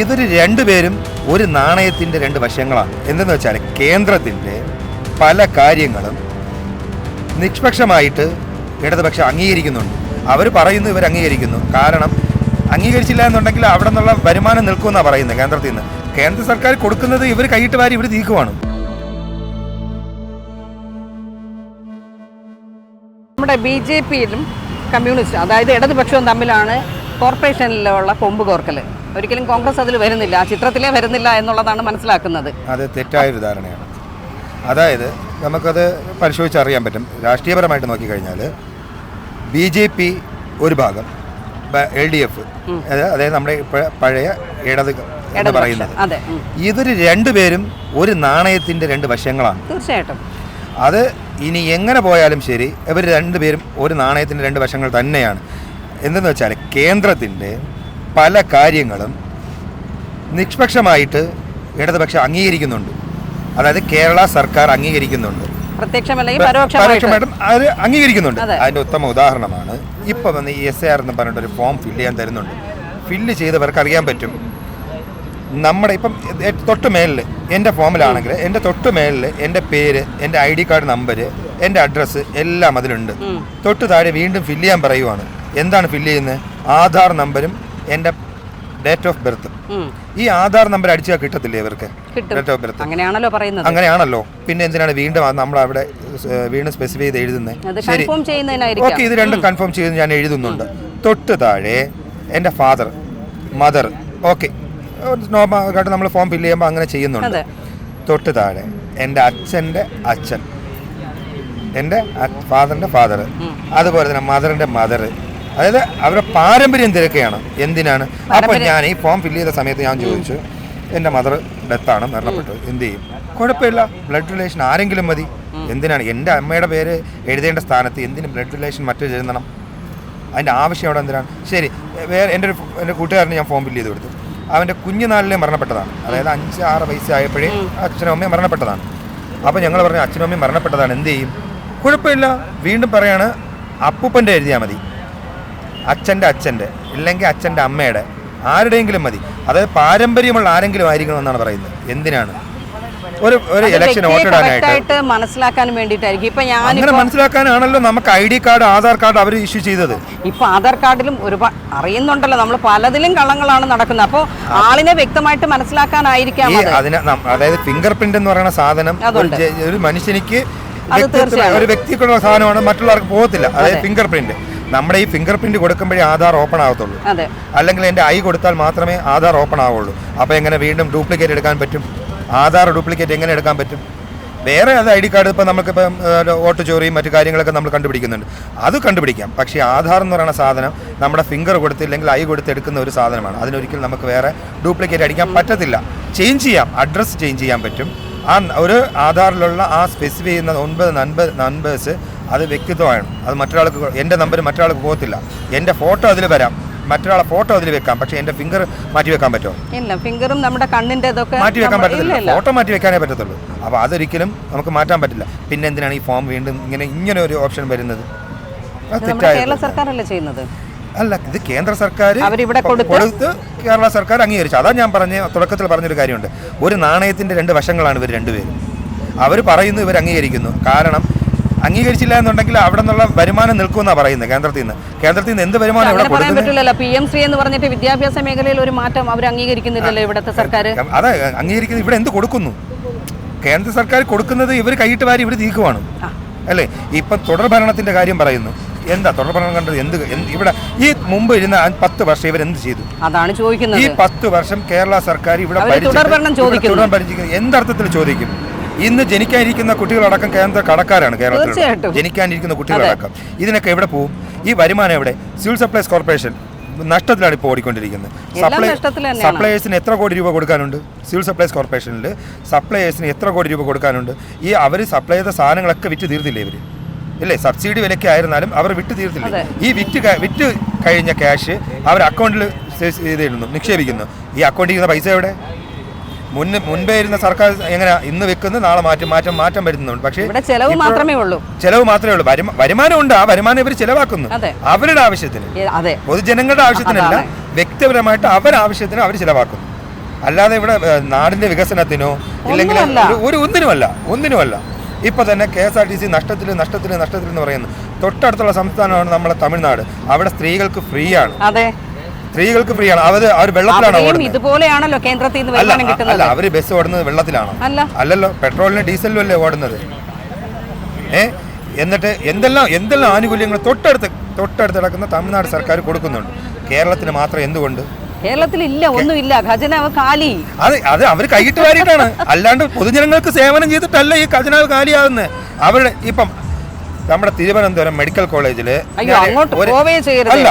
ഇതൊരു രണ്ടുപേരും ഒരു നാണയത്തിന്റെ രണ്ട് വശങ്ങളാണ്. എന്തെന്ന് വെച്ചാൽ കേന്ദ്രത്തിന്റെ പല കാര്യങ്ങളും നിഷ്പക്ഷമായിട്ട് ഇടതുപക്ഷം അംഗീകരിക്കുന്നുണ്ട്. അവർ പറയുന്നു ഇവർ അംഗീകരിക്കുന്നു. കാരണം അംഗീകരിച്ചില്ല എന്നുണ്ടെങ്കിൽ അവിടെ നിന്നുള്ള വരുമാനം നിൽക്കുമെന്നാണ് പറയുന്നത് കേന്ദ്രത്തിൽ നിന്ന്. കേന്ദ്ര സർക്കാർ കൊടുക്കുന്നത് ഇവർ കൈയിട്ട് വാരി ഇവർ തീക്കുവാണ് നമ്മുടെ ബി ജെ പിയിലും കമ്മ്യൂണിസ്റ്റ് അതായത് ഇടതുപക്ഷവും തമ്മിലാണ് കോർപ്പറേഷനിലുള്ള കൊമ്പ് കോർക്കൽ ഒരിക്കലും കോൺഗ്രസ് അതിൽ വരുന്നില്ല ആ ചിത്രത്തിലേ വരുന്നില്ല എന്നുള്ളതാണ് മനസ്സിലാക്കുന്നത്. അത് തെറ്റായൊരു ധാരണയാണ്. അതായത് നമുക്കത് പരിശോധിച്ചറിയാൻ പറ്റും. രാഷ്ട്രീയപരമായിട്ട് നോക്കിക്കഴിഞ്ഞാൽ ബി ജെ പി ഒരു ഭാഗം എൽ ഡി എഫ് അതായത് നമ്മുടെ പഴയ ഇടത് എന്ന് പറയുന്നത്. ഇതൊരു രണ്ടുപേരും ഒരു നാണയത്തിന്റെ രണ്ട് വശങ്ങളാണ്. തീർച്ചയായിട്ടും. അത് ഇനി എങ്ങനെ പോയാലും ശരി ഇവർ രണ്ടുപേരും ഒരു നാണയത്തിന്റെ രണ്ട് വശങ്ങൾ തന്നെയാണ്. എന്തെന്ന് വെച്ചാൽ കേന്ദ്രത്തിന്റെ പല കാര്യങ്ങളും നിഷ്പക്ഷമായിട്ട് ഇടതുപക്ഷം അംഗീകരിക്കുന്നുണ്ട്. അതായത് കേരള സർക്കാർ അംഗീകരിക്കുന്നുണ്ട്. പരോക്ഷമായിട്ട്? അത് അംഗീകരിക്കുന്നുണ്ട്. അതിന്റെ അതിന്റെ ഉത്തമ ഉദാഹരണമാണ് ഇപ്പം വന്ന് ഈ എസ് ആർ എന്ന് പറഞ്ഞിട്ട് ഒരു ഫോം ഫില്ല് ചെയ്യാൻ തരുന്നുണ്ട്. ഫില്ല് ചെയ്തവർക്ക് അറിയാൻ പറ്റും. നമ്മുടെ ഇപ്പം തൊട്ട് മേളിൽ എന്റെ ഫോമിലാണെങ്കിൽ എന്റെ തൊട്ട് മേലിൽ എന്റെ പേര് എന്റെ ഐ ഡി കാർഡ് നമ്പർ എന്റെ അഡ്രസ്സ് എല്ലാം അതിലുണ്ട്. തൊട്ട് താഴെ വീണ്ടും ഫില്ല് ചെയ്യാൻ പറയുവാണ്. എന്താണ് ഫില്ല് ചെയ്യുന്നത്? ആധാർ നമ്പരും എന്റെ ഡേറ്റ് ഓഫ് ബർത്ത് ഈ ആധാർ നമ്പർ അടിച്ചാൽ കിട്ടത്തില്ലേ ഇവർക്ക്? ഡേറ്റ് ഓഫ് ബർത്ത് അങ്ങനെയാണല്ലോ പറയുന്നത്. അങ്ങനെയാണല്ലോ. പിന്നെ എന്തിനാണ് വീണ്ടും നമ്മൾ അവിടെ വീണ്ടും സ്പെസിഫൈ ചെയ്ത് എഴുതുന്നത് ശരി. ഓക്കെ ഇത് രണ്ടും കൺഫേം ചെയ്ത് ഞാൻ എഴുതുന്നുണ്ട്. തൊട്ട് താഴെ എന്റെ ഫാദർ മദർ ഓക്കെ നോർമലായിട്ട് നമ്മൾ ഫോം ഫില്ല് ചെയ്യുമ്പോൾ അങ്ങനെ ചെയ്യുന്നുണ്ട്. തൊട്ട് താഴെ എന്റെ അച്ഛന്റെ അച്ഛൻ. എന്റെ ഫാദറിന്റെ ഫാദർ അതുപോലെ തന്നെ മദറിന്റെ മദർ അതായത് അവരുടെ പാരമ്പര്യം തിരക്കുകയാണ്. എന്തിനാണ്? അപ്പോൾ ഞാൻ ഈ ഫോം ഫില്ല് ചെയ്ത സമയത്ത് ഞാൻ ചോദിച്ചു എന്റെ മദർ ഡെത്താണ് മരണപ്പെട്ടത് എന്ത് ചെയ്യും? കുഴപ്പമില്ല. ബ്ലഡ് റിലേഷൻ ആരെങ്കിലും മതി. എന്തിനാണ്? എന്റെ അമ്മയുടെ പേര് എഴുതേണ്ട സ്ഥാനത്ത് എന്തിനും ബ്ലഡ് റിലേഷൻ മറ്റു എഴുതണം? അതിന്റെ ആവശ്യം അവിടെ എന്തിനാണ്? ശരി വേറെ എന്റെ ഒരു എന്റെ കൂട്ടുകാരന് ഞാൻ ഫോം ഫില്ല് ചെയ്ത് കൊടുത്തു. അവന്റെ കുഞ്ഞുനാളിലെ മരണപ്പെട്ടതാണ്. അതായത് അഞ്ച് ആറ് വയസ്സായപ്പോഴേ അച്ഛനും അമ്മയും മരണപ്പെട്ടതാണ്. അപ്പോൾ ഞങ്ങൾ പറഞ്ഞു അച്ഛനും അമ്മയും മരണപ്പെട്ടതാണ്. എന്ത് ചെയ്യും? കുഴപ്പമില്ല. വീണ്ടും പറയാണ് അപ്പൂപ്പന്റെ എഴുതിയാൽ മതി. അച്ഛന്റെ അച്ഛന്റെ ഇല്ലെങ്കിൽ അച്ഛന്റെ അമ്മയുടെ ആരുടെയെങ്കിലും മതി. അതായത് പാരമ്പര്യമുള്ള ആരെങ്കിലും ആയിരിക്കണം എന്നാണ് പറയുന്നത്. എന്തിനാണ്? ഒരു ഒരു ഇലക്ഷൻ വോട്ടിടാനായിട്ട് മനസ്സിലാക്കാൻ വേണ്ടിയിട്ടായിരിക്കും. ഇപ്പൊ ഞാൻ അങ്ങനെ മനസ്സിലാക്കാനാണല്ലോ നമുക്ക് I D card Aadhaar card our issue ചെയ്തത്. ഇപ്പൊ ആധാർ കാർഡിലും ഒരുപാട് അറിയുന്നുണ്ടല്ലോ. നമ്മൾ പലതിലും കള്ളങ്ങളാണ് നടക്കുന്നത്. അപ്പോൾ ആളിനെ വ്യക്തമായിട്ട് മനസ്സിലാക്കാനായിരിക്കാം അതിന് അതായത് ഫിംഗർ പ്രിന്റ് എന്ന് പറയുന്ന സാധനം ഒരു മനുഷ്യനിക്ക്. ഒരു വ്യക്തിക്കുള്ള സാധനമാണ് മറ്റുള്ളവർക്ക് പോകത്തില്ല. അതായത് ഫിംഗർ പ്രിന്റ് നമ്മുടെ ഈ ഫിംഗർ പ്രിന്റ് കൊടുക്കുമ്പോഴേ ആധാർ ഓപ്പൺ ആകത്തുള്ളൂ. അല്ലെങ്കിൽ എന്റെ ഐ കൊടുത്താൽ മാത്രമേ ആധാർ ഓപ്പൺ ആവുള്ളൂ. അപ്പോൾ എങ്ങനെ വീണ്ടും ഡ്യൂപ്ലിക്കേറ്റ് എടുക്കാൻ പറ്റും? ആധാർ ഡ്യൂപ്ലിക്കേറ്റ് എങ്ങനെ എടുക്കാൻ പറ്റും? വേറെ അത് ഐ ഡി കാർഡ് ഇപ്പോൾ നമുക്കിപ്പം വോട്ട് ചോറിയും മറ്റു കാര്യങ്ങളൊക്കെ നമ്മൾ കണ്ടുപിടിക്കുന്നുണ്ട്. അത് കണ്ടുപിടിക്കാം. പക്ഷേ ആധാർ എന്ന് പറയുന്ന സാധനം നമ്മുടെ ഫിംഗർ കൊടുത്തില്ലെങ്കിൽ ഐ കൊടുത്ത് എടുക്കുന്ന ഒരു സാധനമാണ്. അതിനൊരിക്കലും നമുക്ക് വേറെ ഡ്യൂപ്ലിക്കേറ്റ് അടിക്കാൻ പറ്റത്തില്ല. ചേഞ്ച് ചെയ്യാം. അഡ്രസ്സ് ചേഞ്ച് ചെയ്യാൻ പറ്റും. ആ ഒരു ആധാറിലുള്ള ആ സ്പെസിഫൈ ചെയ്യുന്ന ഒൻപത് നൻപത് നമ്പേഴ്സ് അത് വ്യക്തിത്വമാണ്. അത് മറ്റൊരാൾക്ക് എന്റെ നമ്പർ മറ്റൊരാൾക്ക് പോകത്തില്ല. എന്റെ ഫോട്ടോ അതിൽ വരാം. മറ്റൊരാളെ ഫോട്ടോ അതിൽ വെക്കാം. പക്ഷേ എന്റെ ഫിംഗർ മാറ്റി വെക്കാൻ പറ്റുമോ? ഇല്ല ഫിംഗറും നമ്മുടെ കണ്ണിന്റെ ഇതൊക്കെ മാറ്റി വെക്കാൻ പറ്റില്ല പറ്റത്തില്ല. ഫോട്ടോ മാറ്റി വെക്കാനേ പറ്റത്തുള്ളൂ. അപ്പോൾ അതൊരിക്കലും നമുക്ക് മാറ്റാൻ പറ്റില്ല. പിന്നെ എന്തിനാണ് ഈ ഫോം വീണ്ടും ഇങ്ങനെ ഇങ്ങനെ ഒരു ഓപ്ഷൻ വരുന്നത്? കേരള സർക്കാരല്ലേ ചെയ്യുന്നത്? അല്ല ഇത് കേന്ദ്ര സർക്കാർ കൊടുത്ത് കേരള സർക്കാർ അംഗീകരിച്ചു. അതാ ഞാൻ പറഞ്ഞ തുടക്കത്തിൽ പറഞ്ഞൊരു കാര്യമുണ്ട്. ഒരു നാണയത്തിന്റെ രണ്ട് വശങ്ങളാണ് ഇവർ രണ്ടുപേരും. അവർ പറയുന്നു ഇവർ അംഗീകരിക്കുന്നു കാരണം അംഗീകരിച്ചില്ല എന്നുണ്ടെങ്കിൽ അവിടെ നിന്നുള്ള വരുമാനം നിൽക്കുമെന്നാണ് പറയുന്നത് കേന്ദ്രത്തിൽ നിന്ന്. കേന്ദ്രത്തിൽ നിന്ന് എന്ത് വരുമാനം ഇവിടെ പറയാൻ പറ്റില്ലല്ലോ. പി എം ശ്രീ എന്ന് പറഞ്ഞിട്ട് വിദ്യാഭ്യാസ മേഖലയിൽ ഒരു മാറ്റം അവർ അംഗീകരിക്കുന്നില്ലല്ലോ ഇവിടുത്തെ സർക്കാർ അതെ അംഗീകരിക്കുന്നത് ഇവിടെ എന്ത് കൊടുക്കുന്നു? കേന്ദ്ര സർക്കാർ കൊടുക്കുന്നത് ഇവർ കൈയിട്ട് വാരി ഇവർ തീക്കുവാണ് അല്ലേ? ഇപ്പം തുടർ ഭരണത്തിന്റെ കാര്യം പറയുന്നു. എന്താ തുടർ ഭരണം കണ്ടത്? എന്ത് ഇവിടെ ഈ മുമ്പ് ഇരുന്ന പത്ത് വർഷം ഇവർ എന്ത് ചെയ്തു? അതാണ് ചോദിക്കുന്നത്. ഈ പത്ത് വർഷം കേരള സർക്കാർ ഇവിടെ തുടർ ഭരണം ചോദിക്കുന്നു. എന്തർത്ഥത്തിൽ ചോദിക്കും? ഇന്ന് ജനിക്കാനിരിക്കുന്ന കുട്ടികളടക്കം കേന്ദ്ര കടക്കാരാണ് കേരളത്തിൽ. ജനിക്കാനിരിക്കുന്ന കുട്ടികളടക്കം. ഇതിനൊക്കെ എവിടെ പോകും ഈ വരുമാനം എവിടെ? സിവിൽ സപ്ലൈസ് കോർപ്പറേഷൻ നഷ്ടത്തിലാണ് ഇപ്പോൾ ഓടിക്കൊണ്ടിരിക്കുന്നത്. സപ്ലൈ. സപ്ലൈയേഴ്സിന് എത്ര കോടി രൂപ കൊടുക്കാനുണ്ട്? സിവിൽ സപ്ലൈസ് കോർപ്പറേഷനിൽ സപ്ലൈയേഴ്സിന് എത്ര കോടി രൂപ കൊടുക്കാനുണ്ട്? ഈ അവർ സപ്ലൈ ചെയ്ത സാധനങ്ങളൊക്കെ വിറ്റ് തീർത്തില്ലേ ഇവർ ഇല്ലേ? സബ്സിഡി വിലയ്ക്ക് ആയിരുന്നാലും അവർ വിറ്റ് തീർത്തില്ല. ഈ വിറ്റ് വിറ്റ് കഴിഞ്ഞ ക്യാഷ് അവർ അക്കൗണ്ടിൽ നിക്ഷേപിക്കുന്നു. ഈ അക്കൗണ്ടിൽ ഇരുന്ന പൈസ എവിടെ? മുന്ന് മുൻപേ ഇരുന്ന സർക്കാർ എങ്ങനെ ഇന്ന് വെക്കുന്നത് നാളെ മാറ്റം മാറ്റം മാറ്റം വരുന്നുണ്ട്. പക്ഷേ ചെലവ് മാത്രമേ ഉള്ളൂ. ചെലവ് മാത്രമേ ഉള്ളൂ. വരുമാനം ഉണ്ട്. ആ വരുമാനം ഇവർ ചെലവാക്കുന്നു. അവരുടെ ആവശ്യത്തിന്. അതെ. പൊതുജനങ്ങളുടെ ആവശ്യത്തിനല്ല വ്യക്തിപരമായിട്ട് അവരാവശ്യത്തിന് അവർ ചിലവാക്കുന്നു. അല്ലാതെ ഇവിടെ നാടിന്റെ വികസനത്തിനോ ഇല്ലെങ്കിൽ ഒരു- ഒന്നിനുമല്ല ഒന്നിനുമല്ല. ഇപ്പൊ തന്നെ K S R T C നഷ്ടത്തിൽ നഷ്ടത്തിൽ നഷ്ടത്തിൽ എന്ന് പറയുന്നു തൊട്ടടുത്തുള്ള സംസ്ഥാനമാണ് നമ്മളെ തമിഴ്നാട്. അവിടെ സ്ത്രീകൾക്ക് ഫ്രീ ആണ് സ്ത്രീകൾക്ക് ഫ്രീ ആണ് അവർ അവർ വെള്ളത്തിലാണ് ഇതുപോലെയാണല്ലോ കേന്ദ്രത്തിൽ നിന്ന് അല്ല അല്ല അവർ ബസ് ഓടുന്നത് വെള്ളത്തിലാണ്? അല്ല. അല്ലല്ലോ പെട്രോളിനും ഡീസലിനും അല്ലേ ഓടുന്നത്? ഏ? എന്നിട്ട് എന്തെല്ലാം എന്തെല്ലാം ആനുകൂല്യങ്ങൾ തൊട്ടടുത്ത് തൊട്ടടുത്ത് കിടക്കുന്ന തമിഴ്നാട് സർക്കാർ കൊടുക്കുന്നുണ്ട്? കേരളത്തിന് മാത്രം എന്തുകൊണ്ട്? കേരളത്തിൽ ഇല്ല ഒന്നുമില്ല. ഖജനാവ് കാലി അത് അത് അവർ കൈയിട്ട് വാരിയിട്ടാണ്. അല്ലാണ്ട് പൊതുജനങ്ങൾക്ക് സേവനം ചെയ്തിട്ടല്ല ഈ ഖജനാവ് കാലിയാകുന്നത് അവരുടെ ഇപ്പം നമ്മുടെ തിരുവനന്തപുരം മെഡിക്കൽ കോളേജിൽ അല്ല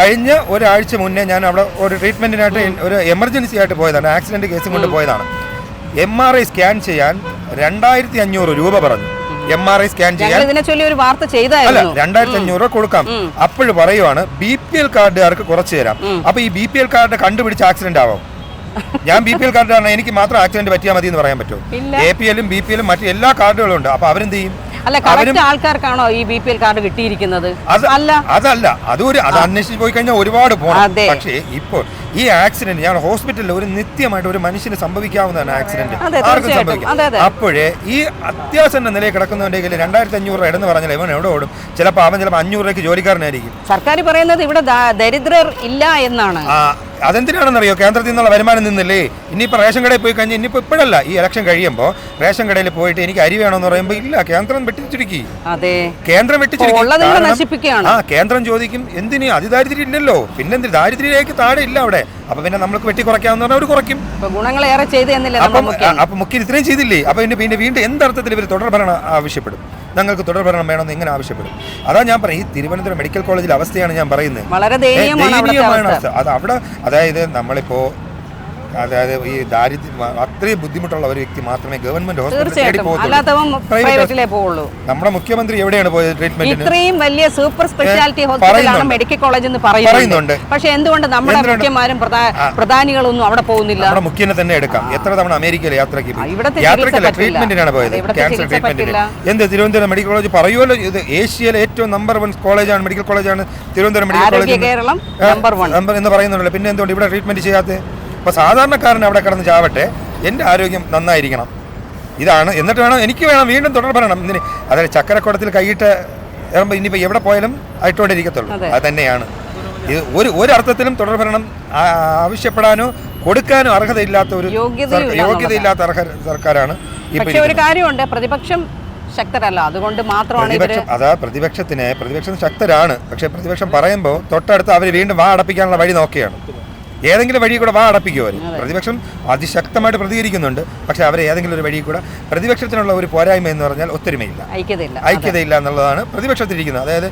കഴിഞ്ഞ ഒരാഴ്ച മുന്നേ ഞാൻ അവിടെ ഒരു ട്രീറ്റ്മെന്റിനായിട്ട് ഒരു എമർജൻസി ആയിട്ട് പോയതാണ് ആക്സിഡന്റ് കേസ് കൊണ്ട് പോയതാണ്. എം ആർ ഐ സ്കാൻ ചെയ്യാൻ രണ്ടായിരത്തി അഞ്ഞൂറ് രൂപ പറഞ്ഞു. എം ആർ ഐ സ്കാൻ ചെയ്യാൻ അല്ല രണ്ടായിരത്തി അഞ്ഞൂറ് രൂപ കൊടുക്കാം. അപ്പോഴും പറയുവാണ് ബി പി എൽ കാർഡുകാർക്ക് കുറച്ച് തരാം. അപ്പൊ ഈ ബി പി എൽ കാർഡ് കണ്ടുപിടിച്ച് ആക്സിഡന്റ് ആവാം. ഞാൻ ബി പി എൽ കാർഡാണ് എനിക്ക് മാത്രം ആക്സിഡന്റ് പറ്റിയാൽ മതി എന്ന് പറയാൻ പറ്റുമോ. എ പി എല്ലും ബി പി എല്ലും മറ്റു എല്ലാ കാർഡുകളും ഉണ്ട്. അപ്പൊ അവരെന്ത് ചെയ്യും? അല്ല കറക്റ്റ് ആൾക്കാർക്കാണോ ഈ ബി പി എൽ കാർഡ് കിട്ടിയിരിക്കുന്നത്? അതല്ല. അതല്ല അതൊരു അത് അന്വേഷിച്ച് പോയി കഴിഞ്ഞാൽ ഒരുപാട് പോകണം. പക്ഷേ ഇപ്പോൾ ഈ ആക്സിഡന്റ് ഞാൻ ഹോസ്പിറ്റലിൽ ഒരു നിത്യമായിട്ട് ഒരു മനുഷ്യന് സംഭവിക്കാവുന്നതാണ് ആക്സിഡന്റ് ആർക്കും. സംഭവിക്കാം. അപ്പോഴേ ഈ അത്യാവശ്യം നിലയിൽ കിടക്കുന്നുണ്ടെങ്കിൽ രണ്ടായിരത്തി അഞ്ഞൂറ് രൂപ എന്ന് പറഞ്ഞാൽ ഇവൻ എവിടെ ഓടും? ചിലപ്പോൾ അവൻ ചിലപ്പോൾ അഞ്ഞൂറ് രൂപയ്ക്ക് ജോലിക്കാരനായിരിക്കും. സർക്കാർ പറയുന്നത് ഇവിടെ ദരിദ്രർ ഇല്ല എന്നാണ്. അതെന്തിനാണെന്നറിയോ? കേന്ദ്രത്തിൽ നിന്നുള്ള വരുമാനം നിന്നില്ലേ? ഇനിയിപ്പോൾ റേഷൻ കടയിൽ പോയി കഴിഞ്ഞാൽ ഇനിയിപ്പോൾ ഇപ്പോഴല്ല. ഈ ഇലക്ഷൻ കഴിയുമ്പോൾ റേഷൻ കടയിൽ പോയിട്ട് എനിക്ക് അരി വേണമെന്ന് പറയുമ്പോൾ ഇല്ല കേന്ദ്രം വെട്ടിച്ചിരിക്കി. അതെ. കേന്ദ്രം വെട്ടിച്ചിരിക്കും. ആ കേന്ദ്രം ചോദിക്കും എന്തിന്? അതിദാരിദ്ര്യം ഇല്ലല്ലോ. പിന്നെന്തിന്? ദാരിദ്ര്യത്തിലേക്ക് താഴെ ഇല്ല അവിടെ. അപ്പൊ പിന്നെ നമ്മൾക്ക് വെട്ടി കുറയ്ക്കാന്ന് പറഞ്ഞാൽ അവർ കുറയ്ക്കും. ഗുണങ്ങളേറെ ചെയ്തു അപ്പം മുഖ്യം? അപ്പൊ മുഖ്യൻ ഇത്രയും ചെയ്തില്ലേ? അപ്പൊ പിന്നെ പിന്നെ വീണ്ടും എന്തർത്ഥത്തിൽ ഇവർ തുടർഭരണം ആവശ്യപ്പെടും? ഞങ്ങൾക്ക് തുടർഭരണം വേണമെന്ന് ഇങ്ങനെ ആവശ്യപ്പെടും. അതാ ഞാൻ പറയും. ഈ തിരുവനന്തപുരം മെഡിക്കൽ കോളേജിലെ അവസ്ഥയാണ് ഞാൻ പറയുന്നത്. വളരെ ദയനീയമാണ് അവസ്ഥ. അത് അവിടെ അതായത് നമ്മളിപ്പോ അതായത് ഈ ദാരിദ്ര്യം അത്രയും ബുദ്ധിമുട്ടുള്ള ഒരു വ്യക്തി മാത്രമേ ഗവൺമെന്റ് ഹോസ്പിറ്റലിൽ പോകുള്ളൂ നമ്മുടെ മുഖ്യമന്ത്രി എവിടെയാണ് പോയത് ട്രീറ്റ്മെന്റിന് ഇത്രയും വലിയ സൂപ്പർ സ്പെഷ്യാലിറ്റി ഹോസ്പിറ്റലാണ് മെഡിക്കൽ കോളേജ് എന്ന് പറയുന്നുണ്ട്. പക്ഷെ എന്തുകൊണ്ട് നമ്മുടെ? മുഖ്യന്മാരും ഒന്നും പ്രധാനികളൊന്നും അവിടെ പോകുന്നില്ല? നമ്മുടെ മുഖ്യനെ തന്നെ എടുക്കാം. എത്ര തവണ അമേരിക്കയിൽ യാത്രയ്ക്ക് യാത്രയ്ക്കല്ല ട്രീറ്റ്മെന്റിനാണ് പോയത്. ക്യാൻസർ ട്രീറ്റ്മെന്റിന്. എന്ത് തിരുവനന്തപുരം മെഡിക്കൽ കോളേജ് പറയുമല്ലോ. ഇത് ഏഷ്യയിലെ ഏറ്റവും നമ്പർ വൺ കോളേജാണ് മെഡിക്കൽ കോളേജാണ് Thiruvananthapuram medical college Keralam number one എന്ന് പറയുന്നുണ്ടല്ലോ. പിന്നെ എന്തുകൊണ്ട് ഇവിടെ ട്രീറ്റ്മെന്റ് ചെയ്യാത്തത്? അപ്പോൾ സാധാരണക്കാരൻ അവിടെ കിടന്ന് ചാവട്ടെ എന്റെ ആരോഗ്യം നന്നായിരിക്കണം. ഇതാണ്. എന്നിട്ട് വേണം എനിക്ക് വേണം വീണ്ടും തുടർ പറയണം ഇതിന് അതായത് ചക്കരക്കുടത്തിൽ കൈയിട്ട് ഇറങ്ങുമ്പോൾ ഇനിയിപ്പോൾ എവിടെ പോയാലും ആയിട്ടോണ്ടിരിക്കത്തുള്ളൂ അതെ. തന്നെയാണ്. ഇത് ഒരു ഒരു അർത്ഥത്തിലും തുടർ ഭരണം ആവശ്യപ്പെടാനോ കൊടുക്കാനോ അർഹതയില്ലാത്ത ഒരു യോഗ്യതയില്ലാത്ത അർഹ സർക്കാരാണ് ഇപ്പോൾ പക്ഷെ ഒരു കാര്യമുണ്ട്. പ്രതിപക്ഷം ശക്തരല്ല. അതുകൊണ്ട് മാത്രമാണ് അതാ പ്രതിപക്ഷത്തിന് പ്രതിപക്ഷം ശക്തരാണ്. പക്ഷെ പ്രതിപക്ഷം പറയുമ്പോൾ തൊട്ടടുത്ത് അവർ വീണ്ടും വാ അടപ്പിക്കാനുള്ള വഴി നോക്കുകയാണ് ഏതെങ്കിലും വഴി കൂടെ വാ അടപ്പിക്കും അവർ പ്രതിപക്ഷം അതിശക്തമായിട്ട് പ്രതികരിക്കുന്നുണ്ട്. പക്ഷെ അവരെ ഏതെങ്കിലും ഒരു വഴി കൂടെ പ്രതിപക്ഷത്തിനുള്ള ഒരു പോരായ്മ എന്ന് പറഞ്ഞാൽ ഒത്തൊരുമയില്ല. ഐക്യതയില്ല. ഐക്യതയില്ല എന്നുള്ളതാണ് പ്രതിപക്ഷത്തിരിക്കുന്നത്. അതായത്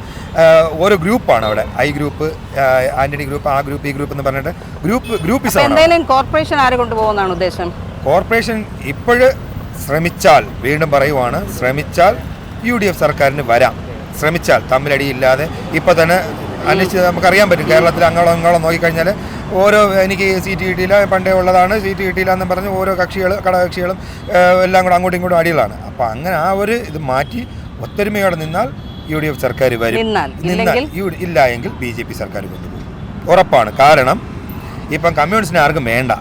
ഓരോ ഗ്രൂപ്പാണ് അവിടെ. ഐ ഗ്രൂപ്പ് ആന്റണി ഗ്രൂപ്പ് ആ ഗ്രൂപ്പ് ഈ ഗ്രൂപ്പ് എന്ന് പറഞ്ഞിട്ട് ഗ്രൂപ്പ് ഗ്രൂപ്പ് എന്തായാലും കോർപ്പറേഷൻ ആരെ കൊണ്ടുപോകുന്നതാണ് ഉദ്ദേശം? കോർപ്പറേഷൻ ഇപ്പോഴ് ശ്രമിച്ചാൽ വീണ്ടും പറയുവാണ് ശ്രമിച്ചാൽ യു ഡി എഫ് സർക്കാരിന് വരാം. ശ്രമിച്ചാൽ തമ്മിലടിയില്ലാതെ ഇപ്പോൾ തന്നെ അന്വേഷിച്ച് നമുക്കറിയാൻ പറ്റും. കേരളത്തിൽ അങ്ങോളം അങ്ങോളം നോക്കിക്കഴിഞ്ഞാൽ ഓരോ എനിക്ക് സീറ്റ് കിട്ടിയില്ല പണ്ടേ ഉള്ളതാണ് സീറ്റ് കിട്ടിയില്ല എന്ന് പറഞ്ഞ് ഓരോ കക്ഷികൾ ഘടകകക്ഷികളും എല്ലാം കൂടെ അങ്ങോട്ടും ഇങ്ങോട്ടും അടികളാണ് അപ്പോൾ അങ്ങനെ ആ ഒരു ഇത് മാറ്റി ഒത്തൊരുമയോടെ നിന്നാൽ യു ഡി എഫ് സർക്കാർ വരും നിന്നാൽ. ഇല്ല എങ്കിൽ ബി ജെ പി സർക്കാർ കൊണ്ടുപോകും. ഉറപ്പാണ്. കാരണം ഇപ്പം കമ്മ്യൂണിസ്റ്റിനെ ആർക്കും വേണ്ട.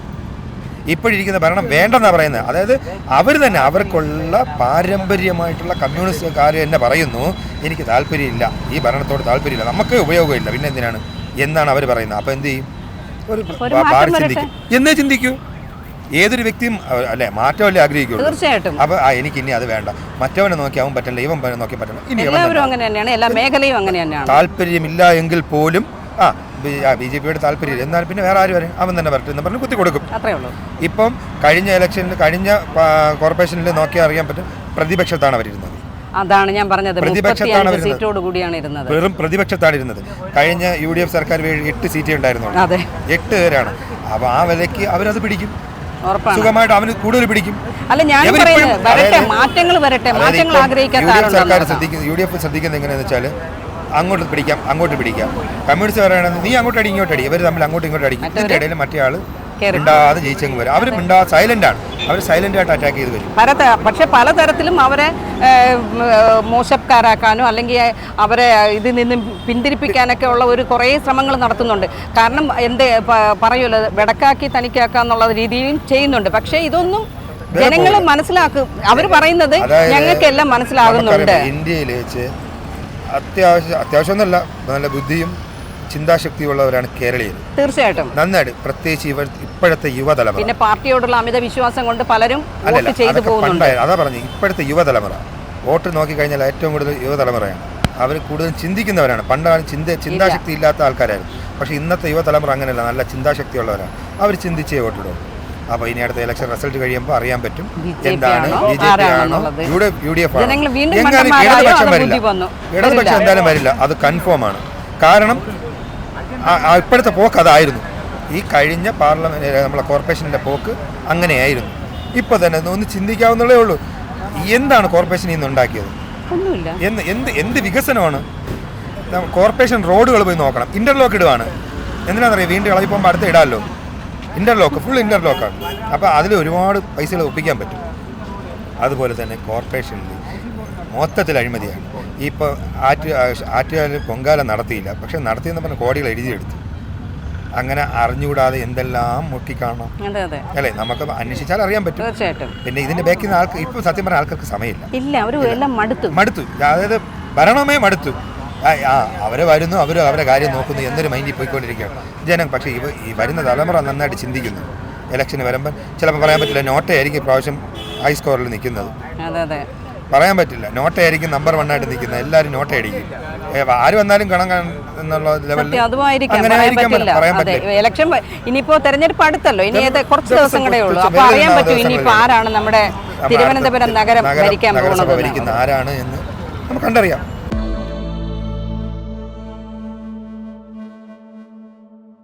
ഇപ്പോഴിരിക്കുന്ന ഭരണം വേണ്ടെന്നാണ് പറയുന്നത്. അതായത് അവർ തന്നെ അവർക്കുള്ള പാരമ്പര്യമായിട്ടുള്ള കമ്മ്യൂണിസ്റ്റുകാർ തന്നെ പറയുന്നു. എനിക്ക് താല്പര്യമില്ല. ഈ ഭരണത്തോട് താല്പര്യമില്ല. നമുക്ക് ഉപയോഗമില്ല. പിന്നെ എന്തിനാണ്? എന്നാണ് അവർ പറയുന്നത്. അപ്പോൾ എന്ത് ചെയ്യും? ഒരു ഭാര്യ. ചിന്തിക്കും. എന്നേ ചിന്തിക്കൂ. ഏതൊരു വ്യക്തിയും അല്ലെ മാറ്റമല്ലേ ആഗ്രഹിക്കുള്ളൂ. തീർച്ചയായിട്ടും. അപ്പോൾ ആ എനിക്ക് ഇനി അത് വേണ്ട. മറ്റവനെ നോക്കി അവൻ പറ്റില്ല ഇവൻ നോക്കി പറ്റില്ല ഇനി താല്പര്യമില്ല എങ്കിൽ പോലും ആ ബി ജെ പിയുടെ താല്പര്യമില്ല. എന്നാൽ പിന്നെ വേറെ ആര് വരും? അവൻ തന്നെ വരട്ടെ എന്ന് പറഞ്ഞ് കുത്തി കൊടുക്കും. ഇപ്പം കഴിഞ്ഞ ഇലക്ഷനിൽ കഴിഞ്ഞ കോർപ്പറേഷനിൽ നോക്കിയാൽ അറിയാൻ പറ്റും പ്രതിപക്ഷത്താണ് അവരിരുന്നത്. അതാണ് ഞാൻ പറഞ്ഞത്. പ്രതിപക്ഷത്താണ് സീറ്റോട് കൂടിയാണ് ഇരുന്നത്. വെറും പ്രതിപക്ഷത്താണ് ഇരുന്നത്. കഴിഞ്ഞ യു ഡി എഫ് സർക്കാർ എട്ട് സീറ്റേ ഉണ്ടായിരുന്നുള്ളൂ. അതെ. എട്ട് പേരാണ്. അപ്പോൾ ആ വിലയ്ക്ക് അവരത് പിടിക്കും. സുഖമായിട്ട് അവന് കൂടുതൽ പിടിക്കും. അല്ല ഞാൻ വരട്ടെ മാറ്റങ്ങൾ വരട്ടെ മാറ്റങ്ങൾ ആഗ്രഹിക്കാൻ ആഗ്രഹിക്കാത്ത യു ഡി എഫ് ശ്രദ്ധിക്കുന്നത് എങ്ങനെയാണെന്ന് വെച്ചാൽ അങ്ങോട്ട് പിടിക്കാം അങ്ങോട്ട് പിടിക്കാം. കമ്മ്യൂണിസ്റ്റ് പറയുകയാണെങ്കിൽ നീ അങ്ങോട്ട് അടി ഇങ്ങോട്ട് അടി. ഇവർ തമ്മിൽ അങ്ങോട്ട് ഇങ്ങോട്ട് അടിക്കും ഇടയിൽ മറ്റേ. മിണ്ടാതെ ജയിച്ചങ്ങ് വരും. അവർ മിണ്ടാ സൈലന്റ് ആണ്. അവർ സൈലന്റ് ആയിട്ട് അറ്റാക്ക് ചെയ്ത് വരും. പല ത- പക്ഷെ പലതരത്തിലും അവരെ മോശക്കാരാക്കാനും അല്ലെങ്കിൽ അവരെ ഇതിൽ നിന്നും പിന്തിരിപ്പിക്കാനൊക്കെ ഉള്ള ഒരു കുറേ ശ്രമങ്ങൾ നടത്തുന്നുണ്ട്. കാരണം എന്ത് പറയുമല്ലോ വെടക്കാക്കി തനിക്കാക്കാന്നുള്ള രീതിയിലും ചെയ്യുന്നുണ്ട്. പക്ഷേ ഇതൊന്നും ജനങ്ങൾ മനസ്സിലാക്കും അവർ പറയുന്നത് ഞങ്ങൾക്കെല്ലാം മനസ്സിലാകുന്നുണ്ട്. ഇന്ത്യയിൽ വെച്ച് അത്യാവശ്യം അത്യാവശ്യമൊന്നുമല്ല. നല്ല ബുദ്ധിയും ചിന്താശക്തിയുള്ളവരാണ് കേരളീയർ. തീർച്ചയായിട്ടും. നന്നായിട്ട് പ്രത്യേകിച്ച് ഇവർ ഇപ്പോഴത്തെ യുവതലമുറ. പിന്നെ പാർട്ടിയോടുള്ള അമിത വിശ്വാസം കൊണ്ട് പലരും അതാ പറഞ്ഞു ഇപ്പോഴത്തെ യുവതലമുറ. വോട്ട് നോക്കിക്കഴിഞ്ഞാൽ ഏറ്റവും കൂടുതൽ യുവതലമുറയാണ്. അവർ കൂടുതൽ ചിന്തിക്കുന്നവരാണ്. പണ്ടാണ് ചിന്ത ചിന്താശക്തി ഇല്ലാത്ത ആൾക്കാരായിരുന്നു. പക്ഷേ ഇന്നത്തെ യുവതലമുറ അങ്ങനെയല്ല. നല്ല ചിന്താശക്തിയുള്ളവരാണ്. അവർ ചിന്തിച്ചേ വോട്ടിടും അപ്പോൾ ഇനി അടുത്ത ഇലക്ഷൻ റിസൾട്ട് കഴിയുമ്പോൾ അറിയാൻ പറ്റും. എന്താണ്? ബി ജെ പി ആണോ? യു ഡി എഫ് ആണോ? എങ്ങാനും ഇടതുപക്ഷം വരില്ല? ഇടതുപക്ഷം എന്തായാലും വരില്ല. അത് കൺഫേം ആണ്. കാരണം ഇപ്പോഴത്തെ പോക്ക് അതായിരുന്നു. ഈ കഴിഞ്ഞ പാർലമെന്റ് നമ്മളെ കോർപ്പറേഷനിലെ പോക്ക് അങ്ങനെയായിരുന്നു. ഇപ്പോൾ തന്നെ ഒന്ന് ചിന്തിക്കാവുന്നതേ ഉള്ളൂ. എന്താണ് കോർപ്പറേഷൻ ഇന്ന് ഉണ്ടാക്കിയത്? എന്ത് എന്ത് എന്ത് വികസനമാണ്? കോർപ്പറേഷൻ റോഡുകൾ പോയി നോക്കണം. ഇന്റർലോക്ക് ഇടുവാണ്. എന്തിനാണെന്നറിയാം? വീണ്ടും ഇളകിപ്പോകുമ്പോൾ അടുത്ത് ഇടാമല്ലോ ഇന്റർലോക്ക് ഫുൾ ഇന്റർലോക്കാണ് അപ്പോൾ അതിൽ ഒരുപാട് പൈസകൾ ഒപ്പിക്കാൻ പറ്റും. അതുപോലെ തന്നെ കോർപ്പറേഷനിൽ മൊത്തത്തിൽ അഴിമതിയാണ്. ഇപ്പോൾ ആറ്റ് ആറ്റുകാലിൽ പൊങ്കാല നടത്തിയില്ല. പക്ഷെ നടത്തിയെന്ന് പറഞ്ഞ കോടികൾ എഴുതിയെടുത്തു. അങ്ങനെ അറിഞ്ഞുകൂടാതെ എന്തെല്ലാം മുട്ടിക്കാണോ അല്ലേ? നമുക്ക് അന്വേഷിച്ചാൽ അറിയാൻ പറ്റും. തീർച്ചയായിട്ടും. പിന്നെ ഇതിന്റെ ബാക്കിൽ നിന്ന് ആൾക്ക് ഇപ്പൊ സത്യം പറഞ്ഞ ആൾക്കാർക്ക് സമയമില്ല. ഇല്ല അവർ എല്ലാം മടുത്തു. മടുത്തു. അതായത് ഭരണമേ മടുത്തു. ആ അവരെ വരുന്നു അവർ അവരെ കാര്യം നോക്കുന്നു എന്നൊരു മൈൻഡിൽ പോയിക്കൊണ്ടിരിക്കുകയാണ്. ജനം പക്ഷേ ഇവ ഈ വരുന്ന തലമുറ നന്നായിട്ട് ചിന്തിക്കുന്നു. ഇലക്ഷന് വരുമ്പോൾ ചിലപ്പോൾ പറയാൻ പറ്റില്ല നോട്ടയായിരിക്കും പ്രാവശ്യം ഹൈ സ്കോറിൽ നിൽക്കുന്നത്. പറയാൻ പറ്റില്ല നോട്ടയായിരിക്കും നമ്പർ വണ്ണായിട്ട് നിൽക്കുന്നത് എല്ലാവരും നോട്ടയടിക്കും. ആര് വന്നാലും ഗണം എന്നുള്ള ലെവലിൽ ഇലക്ഷൻ ഇനിയിപ്പോ തെരഞ്ഞെടുപ്പ് അടുത്തല്ലോ ഇനി കുറച്ച് ദിവസം കൂടെ ഉള്ളൂ. അപ്പൊ അറിയാൻ പറ്റും ഇനിയിപ്പോ ആരാണ് നമ്മുടെ തിരുവനന്തപുരം നഗരം ഭരിക്കാൻ പോകുന്നത് ആരാണ് എന്ന് നമുക്ക് കണ്ടറിയാം.